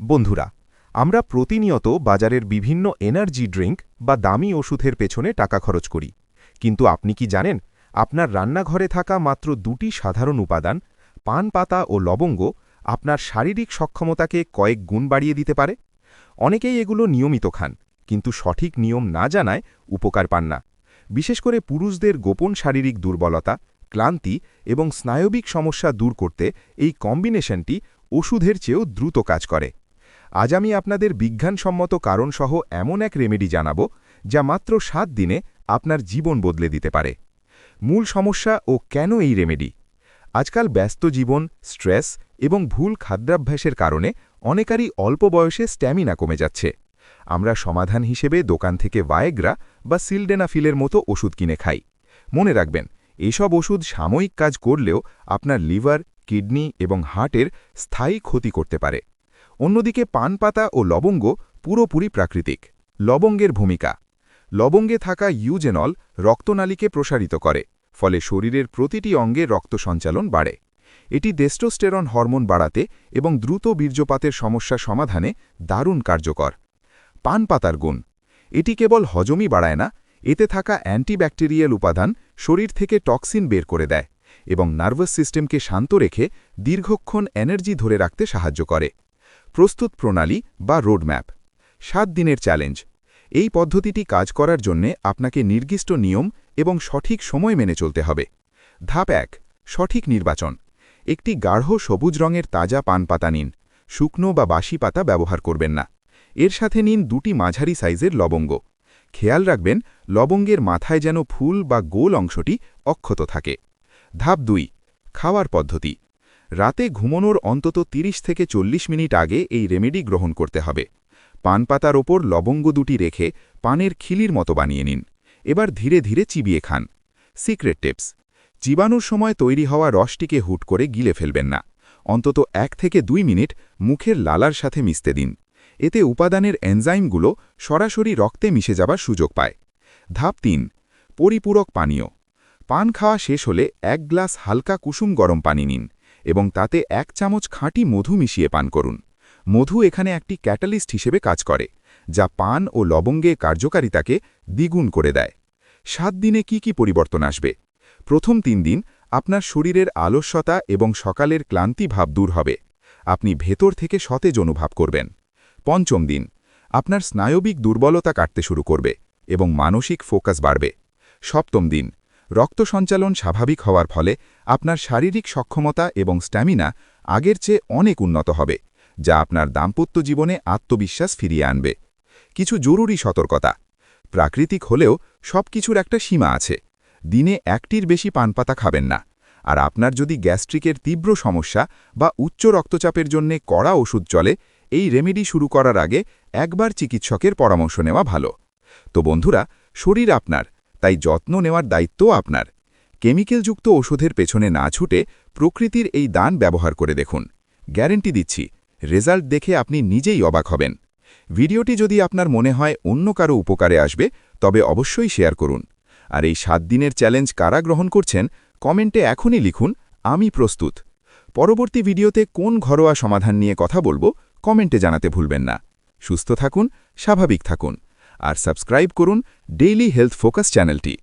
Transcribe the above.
বন্ধুরা, আমরা প্রতিনিয়ত বাজারের বিভিন্ন এনার্জি ড্রিঙ্ক বা দামি ওষুধের পেছনে টাকা খরচ করি। কিন্তু আপনি কি জানেন, আপনার রান্নাঘরে থাকা মাত্র দুটি সাধারণ উপাদান, পান পাতা ও লবঙ্গ, আপনার শারীরিক সক্ষমতাকে কয়েক গুণ বাড়িয়ে দিতে পারে? অনেকেই এগুলো নিয়মিত খান, কিন্তু সঠিক নিয়ম না জানায় উপকার পান না। বিশেষ করে পুরুষদের গোপন শারীরিক দুর্বলতা, ক্লান্তি এবং স্নায়বিক সমস্যা দূর করতে এই কম্বিনেশনটি ওষুধের চেয়েও দ্রুত কাজ করে। আজ আমি আপনাদের বিজ্ঞানসম্মত কারণসহ এমন এক রেমেডি জানাব, যা মাত্র সাত দিনে আপনার জীবন বদলে দিতে পারে। মূল সমস্যা ও কেন এই রেমেডি? আজকাল ব্যস্ত জীবন, স্ট্রেস এবং ভুল খাদ্যাভ্যাসের কারণে অনেকারই অল্প বয়সে স্ট্যামিনা কমে যাচ্ছে। আমরা সমাধান হিসেবে দোকান থেকে ভায়েগ্রা বা সিলডেনাফিলের মতো ওষুধ কিনে খাই। মনে রাখবেন, এসব ওষুধ সাময়িক কাজ করলেও আপনার লিভার, কিডনি এবং হার্টের স্থায়ী ক্ষতি করতে পারে। অন্যদিকে পান পাতা ও লবঙ্গ পুরোপুরি প্রাকৃতিক। লবঙ্গের ভূমিকা। লবঙ্গে থাকা ইউজেনল রক্তনালীকে প্রসারিত করে, ফলে শরীরের প্রতিটি অঙ্গে রক্ত সঞ্চালন বাড়ে। এটি ডেস্টোস্টেরন হরমোন বাড়াতে এবং দ্রুত বীর্যপাতের সমস্যা সমাধানে দারুণ কার্যকর। পান পাতার গুণ। এটি কেবল হজমই বাড়ায় না, এতে থাকা অ্যান্টিব্যাকটেরিয়াল উপাদান শরীর থেকে টক্সিন বের করে দেয় এবং নার্ভাস সিস্টেমকে শান্ত রেখে দীর্ঘক্ষণ এনার্জি ধরে রাখতে সাহায্য করে। প্রস্তুত প্রণালী বা রোডম্যাপ। সাত দিনের চ্যালেঞ্জ। এই পদ্ধতিটি কাজ করার জন্য আপনাকে নির্দিষ্ট নিয়ম এবং সঠিক সময় মেনে চলতে হবে। ধাপ এক, সঠিক নির্বাচন। একটি গাঢ় সবুজ রঙের তাজা পান পাতা নিন। শুকনো বা বাসি পাতা ব্যবহার করবেন না। এর সাথে নিন দুটি মাঝারি সাইজের লবঙ্গ। খেয়াল রাখবেন, লবঙ্গের মাথায় যেন ফুল বা গোল অংশটি অক্ষত থাকে। ধাপ দুই, খাওয়ার পদ্ধতি। রাতে ঘুমনোর অন্তত ৩০ থেকে চল্লিশ মিনিট আগে এই রেমেডি গ্রহণ করতে হবে। পান পাতার ওপর লবঙ্গ দুটি রেখে পানের খিলির মতো বানিয়ে নিন। এবার ধীরে ধীরে চিবিয়ে খান। সিক্রেট টিপস, জীবাণুর সময় তৈরি হওয়া রসটিকে হুট করে গিলে ফেলবেন না। অন্তত এক থেকে দুই মিনিট মুখের লালার সাথে মিশতে দিন। এতে উপাদানের এনজাইমগুলো সরাসরি রক্তে মিশে যাবার সুযোগ পায়। ধাপ তিন, পরিপূরক পানীয়। পান খাওয়া শেষ হলে এক গ্লাস হালকা কুসুম গরম পানি নিন। এবং তাতে এক চামচ খাঁটি মধু মিশিয়ে পান করুন। মধু এখানে একটি ক্যাটালিস্ট হিসেবে কাজ করে, যা পান ও লবঙ্গে কার্যকারিতাকে দ্বিগুণ করে দেয়। সাত দিনে কি কি পরিবর্তন আসবে? প্রথম তিন দিন আপনার শরীরের আলস্যতা এবং সকালের ক্লান্তি ভাব দূর হবে। আপনি ভেতর থেকে সতেজ অনুভব করবেন। পঞ্চম দিন, আপনার স্নায়বিক দুর্বলতা কাটতে শুরু করবে এবং মানসিক ফোকাস বাড়বে। সপ্তম দিন রক্ত সঞ্চালন স্বাভাবিক হওয়ার ফলে আপনার শারীরিক সক্ষমতা এবং স্ট্যামিনা আগের চেয়ে অনেক উন্নত হবে, যা আপনার দাম্পত্য জীবনে আত্মবিশ্বাস ফিরিয়ে আনবে। কিছু জরুরি সতর্কতা। প্রাকৃতিক হলেও সব কিছুর একটা সীমা আছে। দিনে একটির বেশি পানপাতা খাবেন না। আর আপনার যদি গ্যাস্ট্রিকের তীব্র সমস্যা বা উচ্চ রক্তচাপের জন্যে কড়া ওষুধ চলে, এই রেমেডি শুরু করার আগে একবার চিকিৎসকের পরামর্শ নেওয়া ভালো। তো বন্ধুরা, শরীর আপনার। তাই যত্ন নেওয়ার দায়িত্বও আপনার। কেমিক্যালযুক্ত ওষুধের পেছনে না ছুটে প্রকৃতির এই দান ব্যবহার করে দেখুন। গ্যারেন্টি দিচ্ছি, রেজাল্ট দেখে আপনি নিজেই অবাক হবেন। ভিডিওটি যদি আপনার মনে হয় অন্য কারও উপকারে আসবে, তবে অবশ্যই শেয়ার করুন। আর এই সাত দিনের চ্যালেঞ্জ কারা গ্রহণ করছেন, কমেন্টে এখনই লিখুন, আমি প্রস্তুত। পরবর্তী ভিডিওতে কোন ঘরোয়া সমাধান নিয়ে কথা বলব, কমেন্টে জানাতে ভুলবেন না। সুস্থ থাকুন, স্বাভাবিক থাকুন। আর সাবস্ক্রাইব করুন ডেইলি হেলথ ফোকাস চ্যানেলটি।